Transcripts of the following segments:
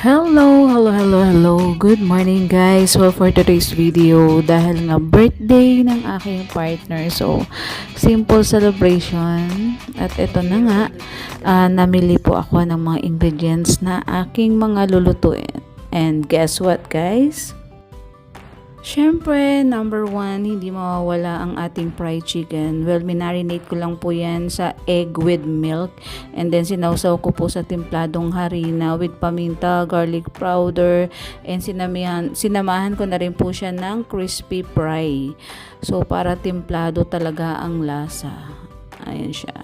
Hello, hello, hello, hello. Good morning guys. Well, for today's video, dahil nga birthday ng aking partner, so simple celebration. At ito na nga, ah, namili po ako ng mga ingredients na aking mga lulutuin. And guess what guys? Siyempre, number one, hindi mawawala ang ating fried chicken. Well, minarinate ko lang po yan sa egg with milk. And then, sinawsaw ko po sa templadong harina with paminta, garlic powder, and sinamihan, sinamahan ko na rin po siya ng crispy fry. So, para templado talaga ang lasa. Ayan siya.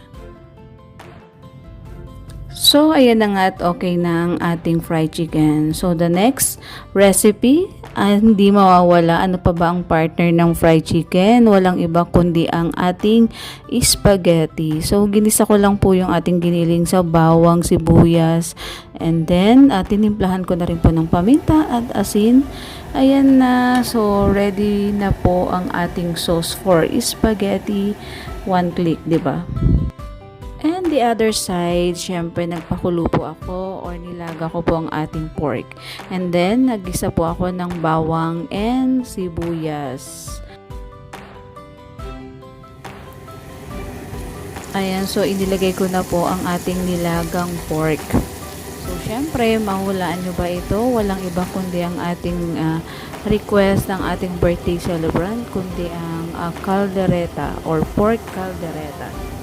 So, ayan na nga at okay na ang ating fried chicken. So, the next recipe, ah, hindi mawawala. Ano pa ba ang partner ng fried chicken? Walang iba kundi ang ating spaghetti. So, ginisa ko lang po yung ating giniling sa bawang, sibuyas. And then, uh, tinimplahan ko na rin po ng paminta at asin. Ayan na. So, ready na po ang ating sauce for spaghetti. One click, di ba? The other side, syempre nagpakulo po ako or nilaga ko po ang ating pork. And then, nagisa po ako ng bawang and sibuyas. Ayan, so inilagay ko na po ang ating nilagang pork. So, syempre, mahulaan nyo ba ito? Walang iba kundi ang ating ah, request ng ating birthday celebrant, kundi ang ah, caldereta or pork caldereta.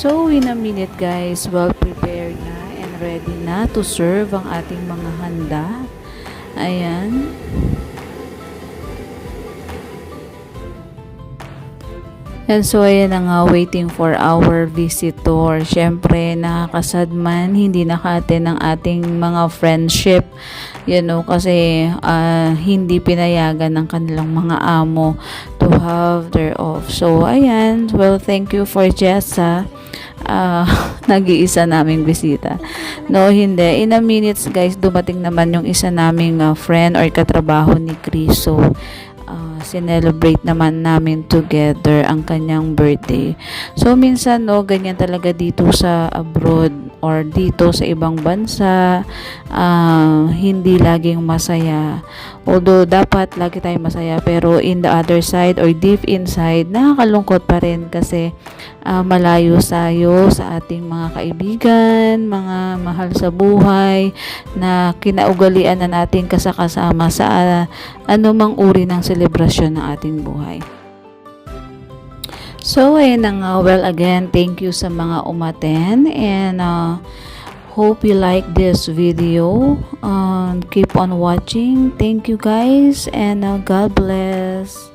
So, in a minute guys, well prepared na and ready na to serve ang ating mga handa. Ayan. And so, ayan na nga, waiting for our visitor. Siyempre, nakakasad man, hindi nakaten ng ating mga friendship. You know, kasi ah, hindi pinayagan ng kanilang mga amo to have their off. So, ayan. Well, thank you for Jessa. Ah, nag-iisa naming bisita. No, hindi. In a minutes, guys, dumating naman yung isa naming ah, friend or katrabaho ni Chris. So, ah, sinelebrate naman namin together ang kanyang birthday. So, minsan, no, ganyan talaga dito sa abroad or dito sa ibang bansa, ah, hindi laging masaya. Although, dapat lagi tayong masaya, pero in the other side or deep inside, nakakalungkot pa rin kasi ah, malayo tayo sa ating mga kaibigan, mga mahal sa buhay, na kinaugalian na natin kasakasama sa ah, anumang uri ng selebrasyon ng ating buhay. So, ayun na nga. Well, again, thank you sa mga umaten and uh, hope you like this video. Um, keep on watching. Thank you guys and uh, God bless.